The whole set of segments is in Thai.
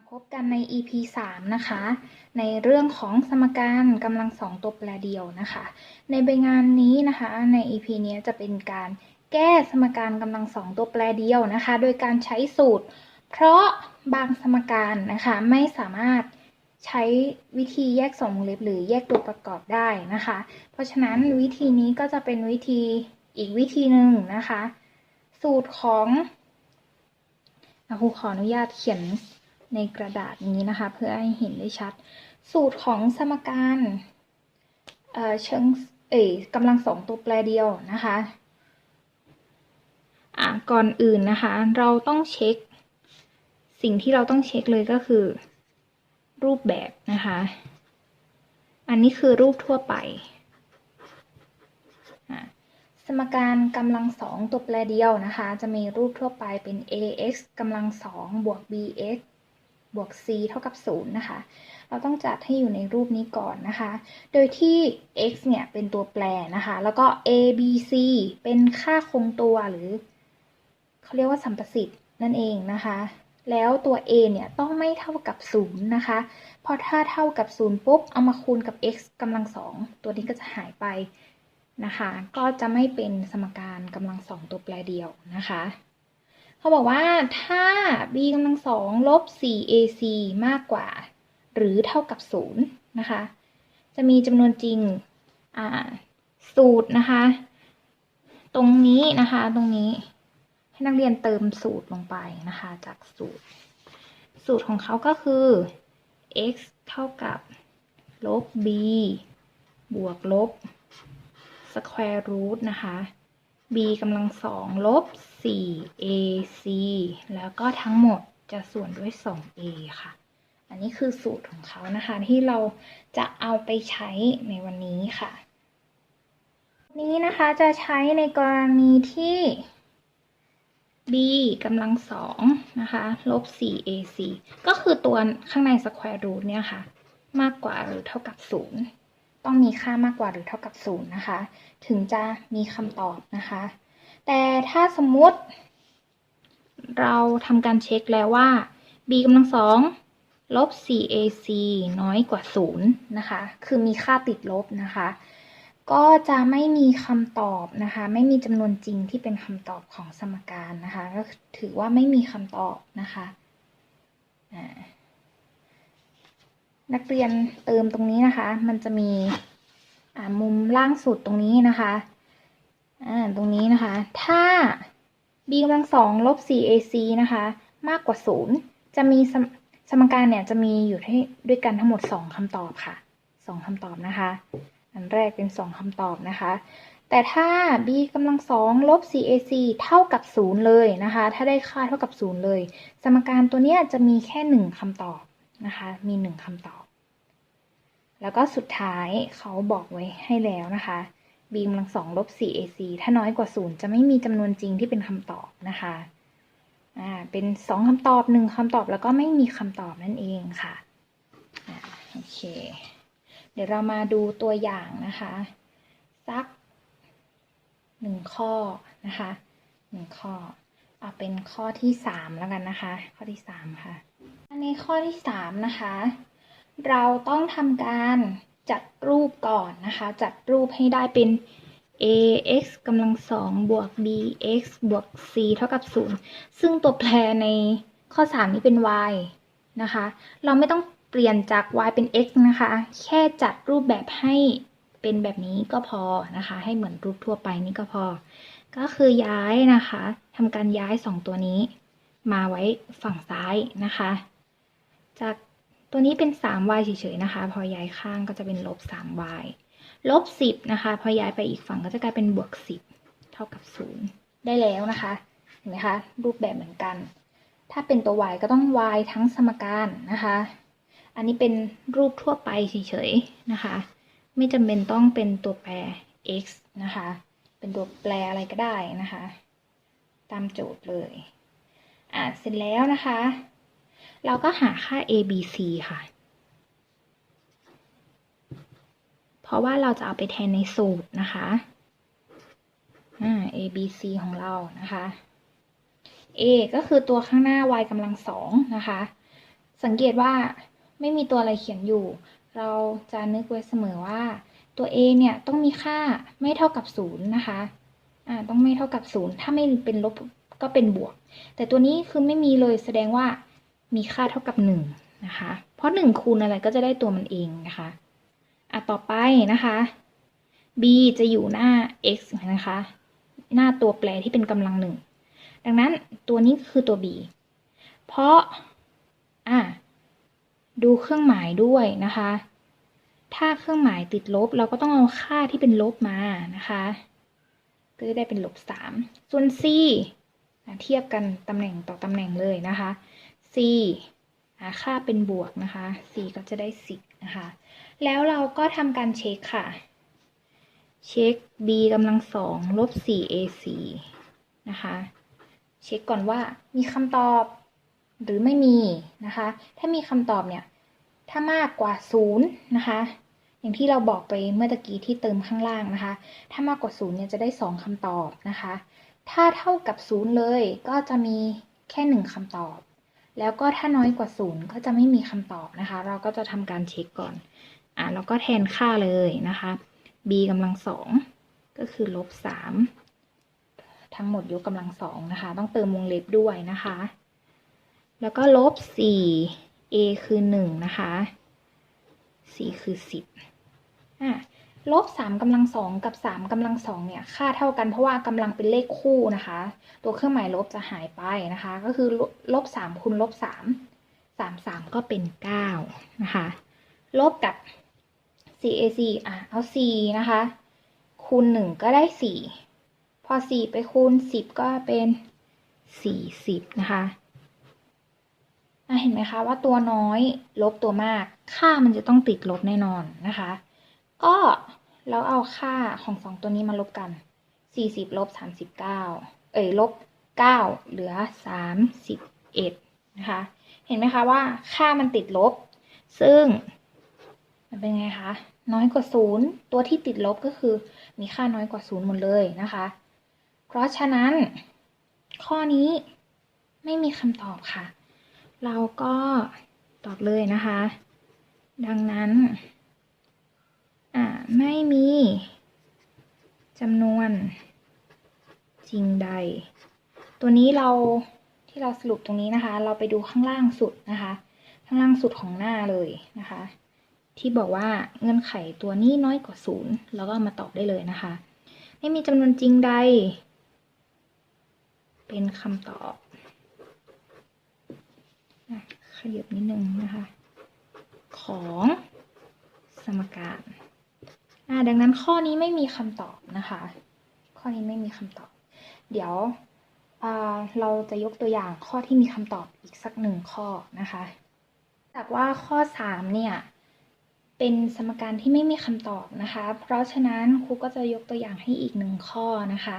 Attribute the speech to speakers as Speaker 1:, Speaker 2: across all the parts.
Speaker 1: มาพบกันใน EP 3 นะคะ ในเรื่องของสมการกำลังสองตัวแปรเดียวนะคะ ในใบงานนี้นะคะ ใน EP นี้จะเป็นการแก้สมการกำลังสองตัวแปรเดียวนะคะ โดยการใช้สูตร เพราะบางสมการนะคะไม่สามารถใช้วิธีแยกสมวงเล็บหรือแยกตัวประกอบได้นะคะ เพราะฉะนั้นวิธีนี้ก็จะเป็นวิธีอีกวิธีหนึ่งนะคะ สูตรของอะครูขออนุญาตเขียน ในกระดาษนี้นะคะ เพื่อให้เห็นได้ชัด สูตรของสมการเอ่อเชิงเอ่กำลังสองตัวแปรเดียวนะคะอะก่อนอื่นนะคะ เราต้องเช็ค สิ่งที่เราต้องเช็คเลยก็คือ รูปแบบนะคะ อันนี้คือรูปทั่วไปสมการกำลังสองตัวแปรเดียวนะคะ จะมีรูปทั่วไปเป็น ax กำลังสองบวก bx บวก c เท่ากับ 0 นะคะ เราต้องจัดให้อยู่ในรูปนี้ก่อนนะคะ โดยที่ x เนี่ยเป็นตัวแปรนะคะ แล้วก็ a b c เป็นค่าคงตัวหรือเขาเรียกว่าสัมประสิทธิ์นั่นเองนะคะ แล้วตัว a เนี่ยต้องไม่เท่ากับ 0 นะคะ เพราะถ้าเท่ากับ 0 ปุ๊บ เอามาคูณกับ x กำลังสองตัวนี้ก็จะหายไปนะคะ ก็จะไม่เป็นสมการกำลังสองตัวแปรเดียวนะคะ เขาบอกว่าถ้า b กำลังสองลบ 4ac มากกว่า หรือเท่ากับ 0 นะคะ จะมีจำนวนจริงอ่าสูตรนะคะ ตรงนี้นะคะตรงนี้ให้นักเรียนเติมสูตรลงไปนะคะ จากสูตร สูตรของเขาก็คือ x เท่ากับลบ b บวกลบ square root นะคะ b กำลังสองลบ 4ac แล้วก็ทั้งหมดจะส่วนด้วย 2a ค่ะ อันนี้คือสูตรของเขานะคะ ที่เราจะเอาไปใช้ในวันนี้ค่ะ นี้นะคะจะใช้ในกรณีที่ b กำลังสองนะคะลบ 4ac ก็คือตัวข้างใน square root เนี่ยค่ะ มากกว่าหรือเท่ากับ 0 ต้องมีค่ามากกว่าหรือเท่ากับ0นะคะ ถึงจะมีคำตอบนะคะ แต่ถ้าสมมุติ เราทำการเช็คแล้วว่า b กำลังสองลบ 4ac น้อยกว่า 0 นะคะ คือมีค่าติดลบนะคะ ก็จะไม่มีคำตอบนะคะ ไม่มีจำนวนจริงที่เป็นคำตอบของสมการนะคะ ก็ถือว่าไม่มีคำตอบนะคะอ่า นักเรียนเติมตรงนี้นะคะ มันจะมีอ่ามุมล่างสุดตรงนี้นะคะอ่าตรงนี้นะคะ ถ้า b กำลังสองลบ 4ac นะคะ มากกว่า 0 จะมีสมสมการเนี่ยจะมีอยู่ให้ด้วยกันทั้งหมด 2คำตอบค่ะ 2คำตอบนะคะ อันแรกเป็น 2คำตอบนะคะ แต่ถ้า b กำลังสองลบ 4ac เท่ากับ 0 เลยนะคะ ถ้าได้ค่าเท่ากับ 0 เลย สมการตัวเนี้ยจะมีแค่ 1คำตอบ นะคะ มี1คำตอบ แล้วก็สุดท้ายเขาบอกไว้ให้แล้วนะคะ b กำลังสองลบ 4ac ถ้าน้อยกว่า0จะไม่มีจำนวนจริงที่เป็นคำตอบนะคะอ่าเป็น2คำตอบ1คำตอบแล้วก็ไม่มีคำตอบนั่นเองค่ะอ่าโอเค เดี๋ยวเรามาดูตัวอย่างนะคะ สักหนึ่งข้อนะคะหนึ่งข้อ เอาเป็นข้อที่สามแล้วกันนะคะ ข้อที่สามค่ะ อันข้อที่สามนะคะ เราต้องทำการจัดรูปก่อนนะคะ จัดรูปให้ได้เป็น ax กำลังสองบวก bx บวก c เท่ากับ 0 ซึ่งตัวแปรในข้อ 3 นี้เป็น y นะคะ เราไม่ต้องเปลี่ยนจาก y เป็น x นะคะ แค่จัดรูปแบบให้เป็นแบบนี้ก็พอนะคะ ให้เหมือนรูปทั่วไปนี่ก็พอ ก็คือย้ายนะคะทำการย้าย 2 ตัวนี้ มาไว้ฝั่งซ้ายนะคะ จากตัวนี้เป็น 3y เฉยๆนะคะ พอย้ายข้างก็จะเป็นลบ 3y ลบ 10 นะคะ พอย้ายไปอีกฝั่งก็จะกลายเป็นบวก 10 เท่ากับ 0 ได้แล้วนะคะ เห็นไหมคะ รูปแบบเหมือนกัน ถ้าเป็นตัว y ก็ต้อง y ทั้งสมการนะคะ อันนี้เป็นรูปทั่วไปเฉยๆนะคะ ไม่จำเป็นต้องเป็นตัวแปร x นะคะ เป็นตัวแปรอะไรก็ได้นะคะ ตามโจทย์เลย อะ เสร็จแล้วนะคะ เราก็หาค่า a b c ค่ะ เพราะว่าเราจะเอาไปแทนในสูตรนะคะ a b c ของเรานะคะ a ก็คือตัวข้างหน้า y กำลังสองนะคะ สังเกตว่าไม่มีตัวอะไรเขียนอยู่ เราจะนึกไว้เสมอว่าตัว a เนี่ยต้องมีค่าไม่เท่ากับศูนย์นะคะอ่าต้องไม่เท่ากับศูนย์ถ้าไม่เป็นลบก็เป็นบวก แต่ตัวนี้คือไม่มีเลยแสดงว่า มีค่าเท่ากับหนึ่งนะคะ เพราะหนึ่งคูณอะไรก็จะได้ตัวมันเองนะคะอะต่อไปนะคะ b จะอยู่หน้า x นะคะ หน้าตัวแปรที่เป็นกำลังหนึ่ง ดังนั้นตัวนี้คือตัว b เพราะอะดูเครื่องหมายด้วยนะคะ ถ้าเครื่องหมายติดลบ เราก็ต้องเอาค่าที่เป็นลบมานะคะ ก็จะได้เป็นลบสามส่วน c เทียบกันตำแหน่งต่อตำแหน่งเลยนะคะ c หาค่าเป็นบวกนะคะ c ก็จะได้สิบนะคะ แล้วเราก็ทำการเช็คค่ะ เช็ค b กำลังสองลบ 4ac นะคะ เช็คก่อนว่ามีคำตอบหรือไม่มีนะคะ ถ้ามีคำตอบเนี่ย ถ้ามากกว่าศูนย์นะคะ อย่างที่เราบอกไปเมื่อตะกี้ที่เติมข้างล่างนะคะ ถ้ามากกว่าศูนย์เนี่ยจะได้สองคำตอบนะคะ ถ้าเท่ากับศูนย์เลยก็จะมีแค่หนึ่งคำตอบ แล้วก็ถ้าน้อยกว่าศูนย์ก็จะไม่มีคำตอบนะคะ เราก็จะทำการเช็คก่อน อะเราก็แทนค่าเลยนะคะ b กำลังสองก็คือลบสามทั้งหมดยกกำลังสองนะคะ ต้องเติมวงเล็บด้วยนะคะ แล้วก็ลบสี่ a คือหนึ่งนะคะ c คือสิบอะ ลบสามกำลังสองกับสามกำลังสองเนี่ยค่าเท่ากันเพราะว่ากำลังเป็นเลขคู่นะคะ ตัวเครื่องหมายลบจะหายไปนะคะ ก็คือลบสามคูณลบสามสามสามก็เป็นเก้านะคะลบกับ 4ac อะเอา4นะคะ คูณ 1 ก็ได้ 4 พอ 4 ไปคูณ 10 ก็เป็น 40 นะคะเห็นไหมคะว่าตัวน้อยลบตัวมาก ค่ามันจะต้องติดลบแน่นอนนะคะ ก็แล้วเอาค่าของสองตัวนี้มาลบกัน40ลบ39เอ้ยลบ9เหลือ31นะคะ เห็นไหมคะว่าค่ามันติดลบ ซึ่ง มันเป็นไงคะ น้อยกว่าศูนย์ตัวที่ติดลบก็คือมีค่าน้อยกว่าศูนย์หมดเลยนะคะ เพราะฉะนั้น ข้อนี้ไม่มีคำตอบค่ะ เราก็ตอบเลยนะคะ ดังนั้น ไม่มีจำนวนจริงใด ตัวนี้เราที่เราสรุปตรงนี้นะคะ เราไปดูข้างล่างสุดนะคะ ข้างล่างสุดของหน้าเลยนะคะ ที่บอกว่าเงื่อนไขตัวนี้น้อยกว่าศูนย์เราก็มาตอบได้เลยนะคะ ไม่มีจำนวนจริงใด เป็นคำตอบขยับนิดนึงนะคะ ของสมการ ดังนั้นข้อนี้ไม่มีคำตอบนะคะ ข้อนี้ไม่มีคำตอบ เดี๋ยวเราจะยกตัวอย่างข้อที่มีคำตอบอีกสักหนึ่งข้อนะคะ จากว่าข้อสามเนี่ย เป็นสมการที่ไม่มีคำตอบนะคะ เพราะฉะนั้นครูก็จะยกตัวอย่างให้อีกหนึ่งข้อนะคะ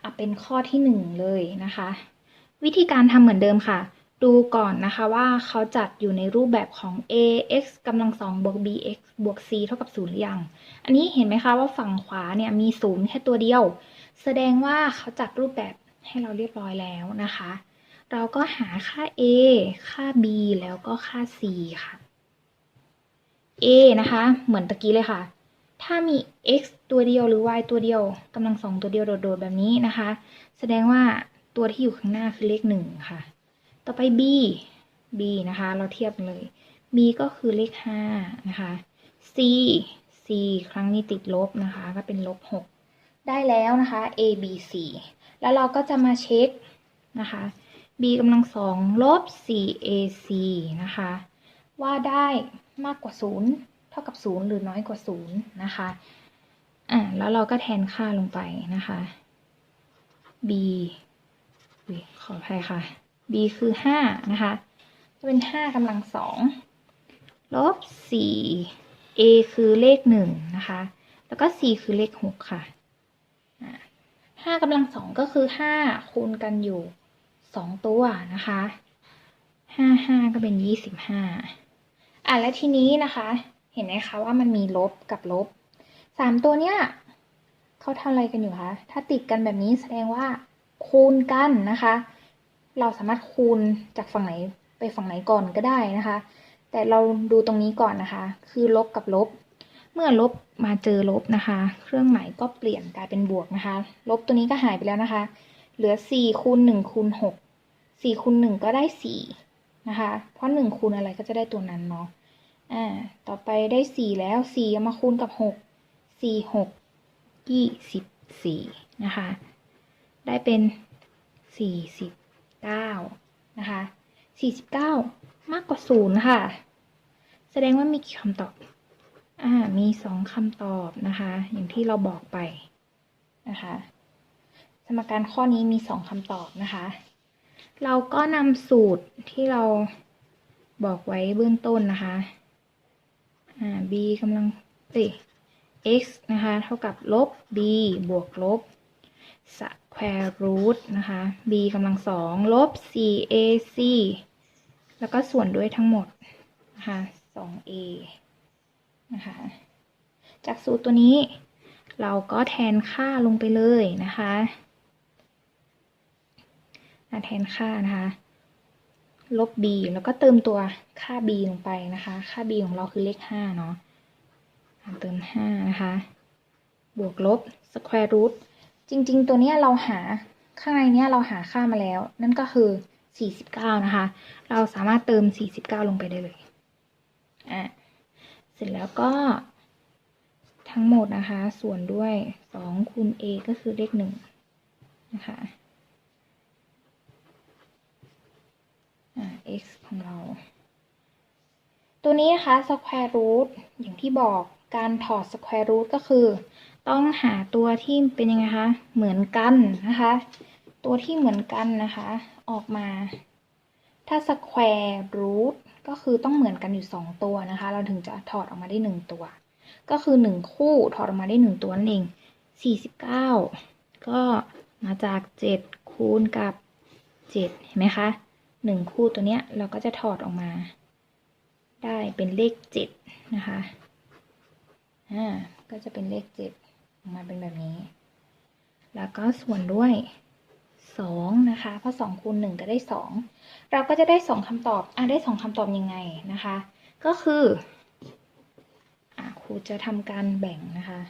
Speaker 1: เอาเป็นข้อที่หนึ่งเลยนะคะ วิธีการทำเหมือนเดิมค่ะ ดูก่อนนะคะว่าเขาจัดอยู่ในรูปแบบของ ax กำลังสองบวก bx บวก c เท่ากับศูนย์หรือยัง อันนี้เห็นไหมคะว่าฝั่งขวาเนี่ยมีศูนย์แค่ตัวเดียว แสดงว่าเขาจัดรูปแบบให้เราเรียบร้อยแล้วนะคะ เราก็หาค่า a ค่า b แล้วก็ค่า c ค่ะ a นะคะ เหมือนตะกี้เลยค่ะ ถ้ามี x ตัวเดียวหรือ y ตัวเดียวกำลังสองตัวเดียวโดดๆแบบนี้นะคะ แสดงว่าตัวที่อยู่ข้างหน้าคือเลขหนึ่งค่ะ ต่อไป b b นะคะ เราเทียบเลย b ก็คือเลขห้านะคะ c c ครั้งนี้ติดลบนะคะ ก็เป็นลบหกได้แล้วนะคะ a b c แล้วเราก็จะมาเช็คนะคะ b กำลังสองลบ4 ac นะคะ ว่าได้มากกว่าศูนย์เท่ากับศูนย์หรือน้อยกว่าศูนย์นะคะอ่าแล้วเราก็แทนค่าลงไปนะคะ b ขออภัยค่ะ b คือห้านะคะจะเป็นห้ากำลังสองลบสี่ a คือเลขหนึ่งนะคะ แล้วก็ c คือเลขหกค่ะห้ากำลังสองก็คือห้าคูณกันอยู่สองตัวนะคะห้าห้าก็เป็นยี่สิบห้าอะและทีนี้นะคะ เห็นไหมคะว่ามันมีลบกับลบสามตัวเนี้ยเขาทำอะไรกันอยู่คะถ้าติดกันแบบนี้แสดงว่าคูณกันนะคะ เราสามารถคูณจากฝั่งไหนไปฝั่งไหนก่อนก็ได้นะคะ แต่เราดูตรงนี้ก่อนนะคะ คือลบกับลบ เมื่อลบมาเจอลบนะคะ เครื่องหมายก็เปลี่ยนกลายเป็นบวกนะคะ ลบตัวนี้ก็หายไปแล้วนะคะ เหลือสี่คูณหนึ่งคูณหกสี่คูณหนึ่งก็ได้สี่นะคะ เพราะหนึ่งคูณอะไรก็จะได้ตัวนั้นเนาะ อ่า ต่อไปได้สี่แล้วสี่เอามาคูณกับหกสี่หกยี่สิบสี่นะคะ ได้เป็นสี่ สิบเก้านะคะสี่สิบเก้ามากกว่าศูนย์ค่ะ แสดงว่ามีกี่คำตอบ อ่า มีสองคำตอบนะคะ อย่างที่เราบอกไปนะคะ สมการข้อนี้มีสองคำตอบนะคะ เราก็นำสูตรที่เราบอกไว้เบื้องต้นนะคะ อ่า b กำลังเอ x นะคะ เท่ากับลบ b บวกลบ square root นะคะ b กำลังสองลบ 4ac แล้วก็ส่วนด้วยทั้งหมดนะคะ 2a นะคะ จากสูตรตัวนี้เราก็แทนค่าลงไปเลยนะคะแทนค่านะคะ ลบ b แล้วก็เติมตัวค่า b ลงไปนะคะ ค่า b ของเราคือเลข 5 เนาะเติม 5 นะคะ บวกลบ square root จริง ๆ ตัวเนี้ยเราหาข้างในเนี้ยเราหาค่ามาแล้ว นั่นก็คือ 49 นะคะ เราสามารถเติม 49 ลงไปได้เลยอะเสร็จแล้วก็ทั้งหมดนะคะ ส่วนด้วย 2 คูณ a ก็คือเลข1นะคะอ่า x ของเรา ตัวนี้นะคะ square root อย่างที่บอกการถอด square root ก็คือ ต้องหาตัวที่เป็นยังไงคะ เหมือนกันนะคะ ตัวที่เหมือนกันนะคะ ออกมา ถ้า square root ก็คือต้องเหมือนกันอยู่ 2 ตัวนะคะ เราถึงจะถอดออกมาได้ 1 ตัว ก็คือ 1 คู่ถอดออกมาได้ 1 ตัวนั่นเอง 49 ก็มาจาก 7 คูณกับ 7 เห็นไหมคะ 1 คู่ตัวเนี้ยเราก็จะถอดออกมา ได้เป็นเลข 7 นะคะ อ่า ก็จะเป็นเลข 7 มาเป็นแบบนี้ แล้วก็ส่วนด้วย 2 นะคะ เพราะ2คูณ1ก็ได้ 2 เราก็จะได้ 2คำตอบ อะได้ 2คำตอบยังไงนะคะ ก็คืออะครูจะทำการแบ่งนะคะ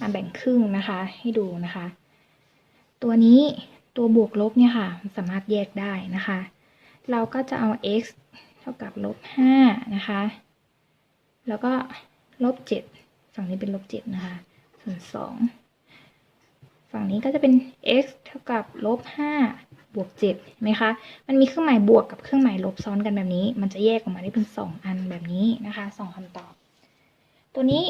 Speaker 1: อะแบ่งครึ่งนะคะ ให้ดูนะคะ ตัวนี้ตัวบวกลบเนี่ยค่ะสามารถแยกได้นะคะ เราก็จะเอา x เท่ากับลบ5นะคะ แล้วก็ลบ7ฝั่งนี้เป็นลบ7นะคะ ส่วน2ฝั่งนี้ก็จะเป็น x เท่ากับลบ5บวกเห็นไหมคะ มันมีเครื่องหมายบวกกับเครื่องหมายลบซ้อนกันแบบนี้ มันจะแยกออกมาได้เป็น2อันแบบนี้นะคะ2คำตอบ ตัวนี้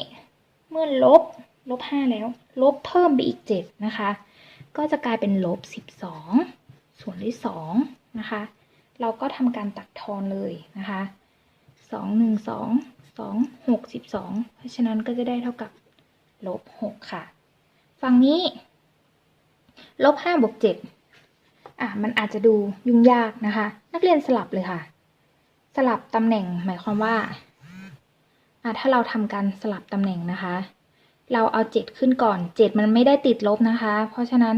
Speaker 1: เมื่อลบลบ5แล้ว ลบเพิ่มไปอีก7นะคะ ก็จะกลายเป็นลบ12ส่วนด้วย2นะคะ เราก็ทำการตัดทอนเลยนะคะ2 1 2 2 6 12เพราะฉะนั้นก็จะได้เท่ากับลบ6ค่ะ ฝั่งนี้ลบ5บวก7อะมันอาจจะดูยุ่งยากนะคะ นักเรียนสลับเลยค่ะ สลับตำแหน่งหมายความว่าอะถ้าเราทำการสลับตำแหน่งนะคะ เราเอาเจ็ดขึ้นก่อนเจ็ดมันไม่ได้ติดลบนะคะ เพราะฉะนั้น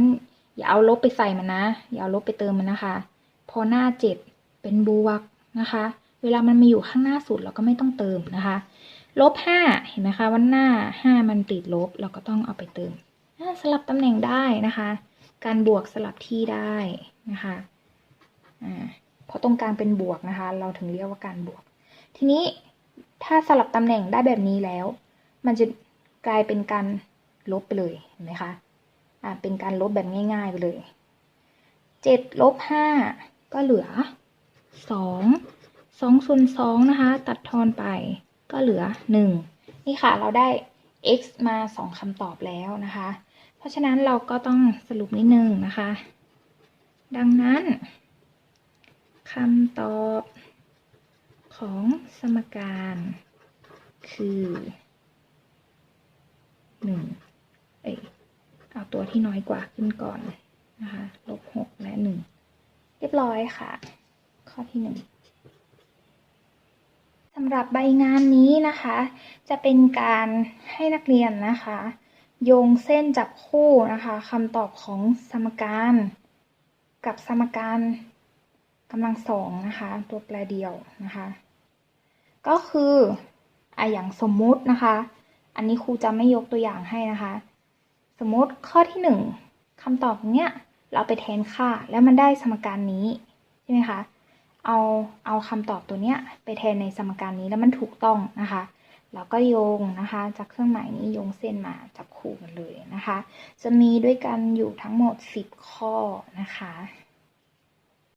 Speaker 1: อย่าเอาลบไปใส่มันนะ อย่าเอาลบไปเติมมันนะคะ พอหน้าเจ็ดเป็นบวกนะคะ เวลามันมีอยู่ข้างหน้าสุดเราก็ไม่ต้องเติมนะคะลบห้าเห็นไหมคะว่าหน้าห้ามันติดลบ เราก็ต้องเอาไปเติมสลับตำแหน่งได้นะคะ การบวกสลับที่ได้นะคะเพราะตรงกลางเป็นบวกนะคะ เราถึงเรียกว่าการบวก ทีนี้ถ้าสลับตำแหน่งได้แบบนี้แล้ว มันจะกลายเป็นการลบไปเลยเห็นไหมคะอ่าเป็นการลบแบบง่าย ๆ ไปเลยเจ็ดลบห้าก็เหลือสอง สองส่วนสองนะคะ ตัดทอนไปก็เหลือหนึ่งนี่ค่ะเราได้ x มาสองคำตอบแล้วนะคะ เพราะฉะนั้นเราก็ต้องสรุปนิดนึงนะคะ ดังนั้นคำตอบของสมการคือหนึ่งเอ้ยเอาตัวที่น้อยกว่าขึ้นก่อนนะคะลบหกและหนึ่งเรียบร้อยค่ะ ข้อที่หนึ่งำหรับใบงานนี้นะคะ จะเป็นการให้นักเรียนนะคะ โยงเส้นจับคู่นะคะคำตอบของสมการ กับสมการกำลังสองนะคะ ตัวแปรเดียวนะคะ ก็คืออะอย่างสมมุตินะคะ อันนี้ครูจะไม่ยกตัวอย่างให้นะคะ สมมติข้อที่หนึ่งคำตอบเนี้ยเราไปแทนค่าแล้วมันได้สมการนี้ใช่ไหมคะ เอาเอาคำตอบตัวเนี้ยไปแทนในสมการนี้แล้วมันถูกต้องนะคะแล้วก็โยงนะคะ จากเครื่องหมายนี้โยงเส้นมาจับคู่กันเลยนะคะ จะมีด้วยกันอยู่ทั้งหมด 10 ข้อนะคะ